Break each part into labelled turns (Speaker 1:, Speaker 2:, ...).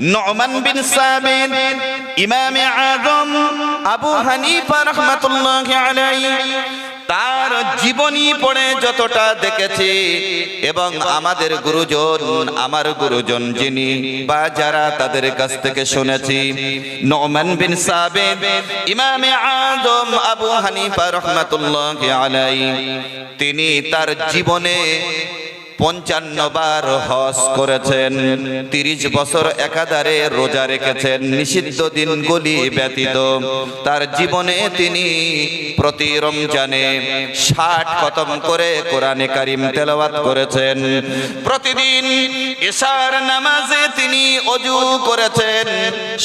Speaker 1: নমান বিন সাবিত ইমামে আজম, আবু হানিফা রহমাতুল্লাহ আলাইহি, তার জীবনী পড়ে যতটা দেখেছি এবং আমাদের গুরুজন, আমার গুরুজন যিনি বা যারা তাদের কাছ থেকে শুনেছি, নমান বিন সাবিত ইমামে আজম, আবু হানিফা রহমাতুল্লাহ আলাইহি, তিনি তার জীবনে পঞ্চান্ন বার হজ করেছেন, তিরিশ বছর একাধারে রোজা রেখেছেন, নিষিদ্ধ দিনগুলি ব্যতীত। তার জীবনে তিনি প্রতি রমজানে ষাট খতম করে কোরআনে কারিম তেলাওয়াত করেছেন। প্রতিদিন ইশার নামাজে তিনি অজু করেছেন,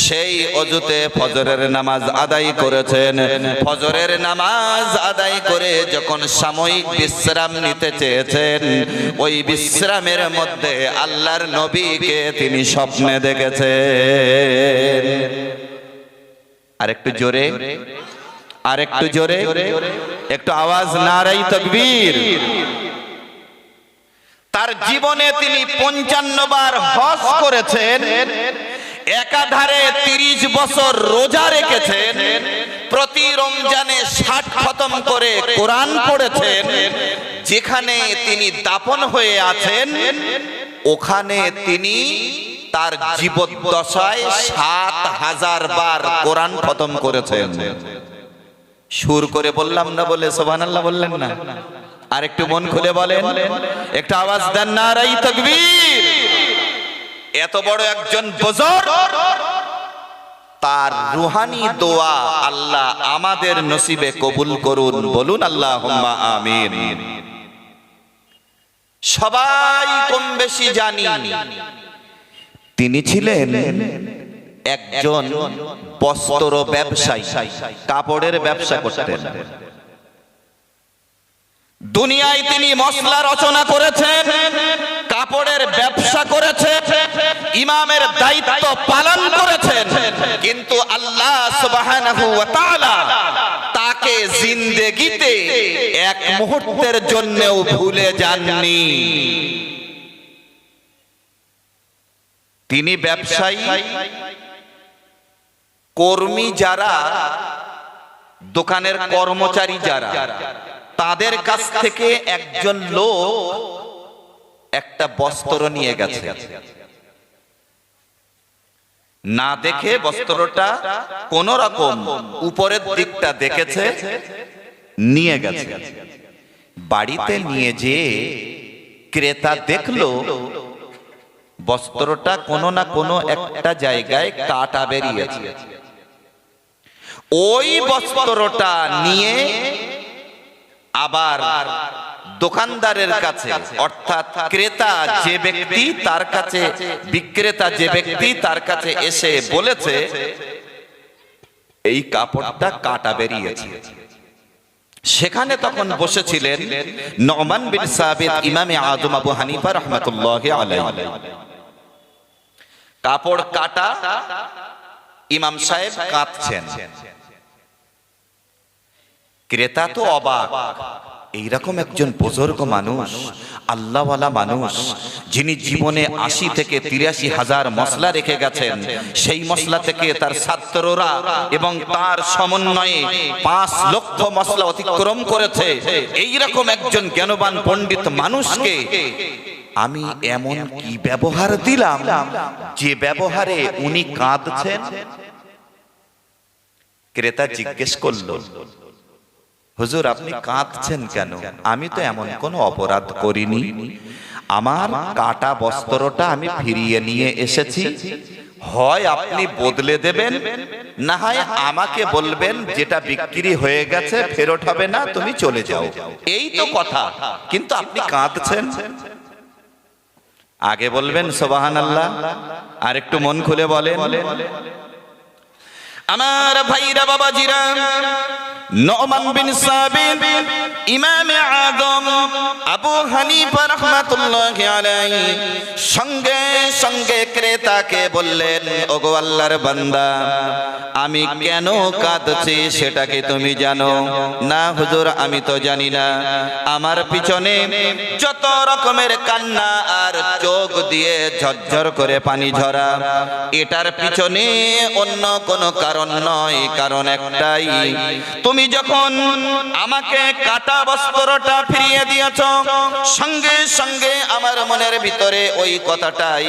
Speaker 1: সেই অজুতে ফজরের নামাজ আদায় করেছেন। ফজরের নামাজ আদায় করে যখন সাময়িক বিশ্রাম নিতে চেয়েছেন, ওই বিশ্রামের মধ্যে আল্লাহর নবীকে তিনি স্বপ্নে দেখেছেন। আরেকটু জোরে আরেকটু জোরে, একটু আওয়াজ নারাই তকবীর। তার জীবনে তিনি পঞ্চান্ন বার হজ করেছেন, একাধারে তিরিশ বছর রোজা রেখেছেন প্রতি রমজানে ষাট খতম করে কোরআন পড়েছেন, যেখানে তিনি দাপন হয়ে আছেন, ওখানে তিনি তার জীবদ্দশায় সাত হাজার বার কোরআন খতম করেছেন। সুর করে বললাম না বলে সোভান আল্লাহ বললেন না। আর একটু মন খুলে বলেন, একটু আওয়াজ দেন না, রাই তকবীর। এত বড় একজন বজর তার রুহানি দোয়া আল্লাহ আমাদের নসিবে কবুল করুন, বলুন আল্লাহ আমিন। সবাই কম বেশি জানি, তিনি ছিলেন একজন বস্ত্র ব্যবসায়ী, কাপড়ের ব্যবসা করতেন। দুনিয়ায় তিনি মশলা রচনা করেছেন, কাপড়ের ব্যবসা করেছেন, ইমামের দায়িত্ব পালন করেছেন। কিন্তু আল্লাহ তাকে জিন্দেগিতে এক মুহূর্তের জন্যও ভুলে যাননি। তিনি ব্যবসায়ী, কর্মী যারা, দোকানের কর্মচারী যারা। তাদের কাছ থেকে একজন লোক একটা বস্ত্র নিয়ে গেছে। না দেখে বস্ত্রটা কোন রকম উপরের দিকটা দেখেছে নিয়ে গেছে। বাড়িতে নিয়ে যে ক্রেতা দেখল বস্ত্রটা কোনো না কোনো একটা জায়গায় কাটা বেরিয়েছে। ওই বস্ত্রটা নিয়ে আবার দোকানদারের কাছে, অর্থাৎ ক্রেতা যে ব্যক্তি তার কাছে, বিক্রেতা যে ব্যক্তি তার কাছে এসে বলেছে, এই কাপড়টা কাটা বেরিয়েছে। সেখানে তখন বসেছিলেন নমান বিন সাবিত, ইমামে আজম আবু হানিফা রহমাতুল্লাহ কাপড় কাটা ইমাম সাহেব কাঁদছেন। ক্রেতা তো অবাক। এইরকম একজন বুজুর্গ মানুষ, আল্লাহওয়ালা মানুষ, যিনি জীবনে আশি থেকে তিরাশি হাজার মশলা রেখে গেছেন, সেই মশলা থেকে তার ছাত্ররা এবং তার সমন্বয়ে পাঁচ লক্ষ মশলা অতিক্রম করেছে। এইরকম একজন জ্ঞানবান পণ্ডিত মানুষকে আমি এমন কি ব্যবহার দিলাম যে ব্যবহারে উনি কাঁদছেন? ক্রেতা জিজ্ঞেস করল হুজুর আপনি কাঁদছেন কেন? আমি তো এমন কোনো অপরাধ করিনি। আমার কাটা বস্ত্রটা আমি ফিরিয়ে নিয়ে এসেছি। হয় আপনি বদলে দেবেন না হয় আমাকে বলবেন যেটা বিক্রি হয়ে গেছে ফেরত হবে না তুমি চলে যাও। এই তো কথা কিন্তু আপনি কাঁদছেন। আগে বলবেন সোবাহান আল্লাহ আর একটু মন খুলে বলেন। আমার ভাইরা বাবাজিরা নমান বিন সাবিন ইমামে আদম আবু হানিফা রহমাতুল্লাহ আলাইহি সঙ্গে সঙ্গে ক্রেতাকে বললেন, ওগো আল্লাহর বান্দা, আমি কেন কাঁদছি সেটা কি তুমি জানো? না হুজুর, আমি তো জানি না। আমার পিছনে যত রকমের কান্না আর চোখ দিয়ে ঝরঝর করে পানি ঝরা, এটার পিছনে অন্য কোনো কারণ নয়। কারণ একটাই, তুমি যখন আমাকে কাটা বস্ত্রটা ফিরিয়ে দিয়েছ সঙ্গে সঙ্গে আমার মনের ভিতরে ওই কথাটাই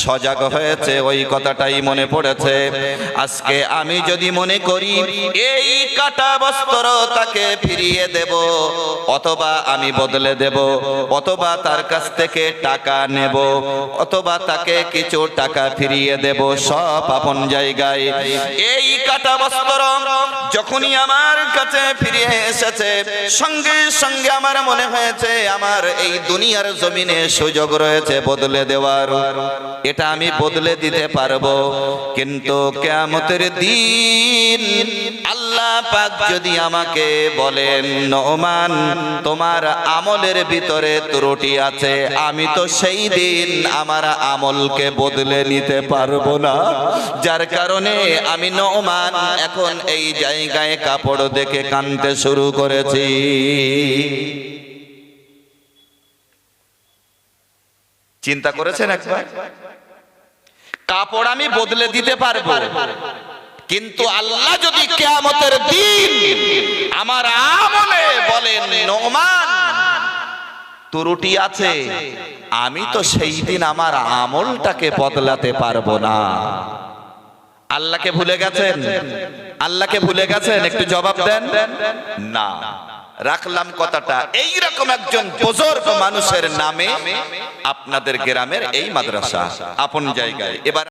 Speaker 1: সজাগ হয়েছে, ওই কথাটাই মনে পড়েছে। আজকে আমি যদি মনে করি এই কাটা বস্ত্র তাকে ফিরিয়ে দেব, অথবা আমি বদলে দেব, অথবা তার কাছ থেকে টাকা নেব, অথবা তাকে কিছু টাকা ফিরিয়ে দেব সব আপন জায়গায়। এই কাটা বস্ত্র যখনই আমার কাছে ফিরে এসেছে, সঙ্গে সঙ্গে আমার মনে হয়েছে আমার এই দুনিয়ার জমিনে সুযোগ রয়েছে বদলে দেওয়ার। এটা আমি বদলে দিতে পারব। কিন্তু কেয়ামতের দিন আল্লাহ পাক যদি আমাকে বলেন, নোমান, তোমার আমলের ভিতরে ত্রুটি আছে। আমি তো সেই দিন আমার আমলকে বদলে নিতে পারব না। যার কারণে আমি নোমান এখন এই জায়গায় কাপড় দেখে কানতে শুরু করেছি। চিন্তা করেছেন একবার? কাপড় আমি বদলে দিতে পারব। কিন্তু আল্লাহ যদি কেয়ামতের দিন আমার আমলে বলেন নোমান ত্রুটি আছে আমি তো সেই দিন আমার আমলটাকে বদলাতে পারব না। আল্লাহকে ভুলে গেছেন? আল্লাহকে ভুলে গেছেন? একটু জবাব দেন। না। রাখলাম কথাটা এই রকম একজন বুজুর্গ মানুষের নামে আপনাদের গ্রামের এই মাদ্রাসা, আপন জায়গায়। এবার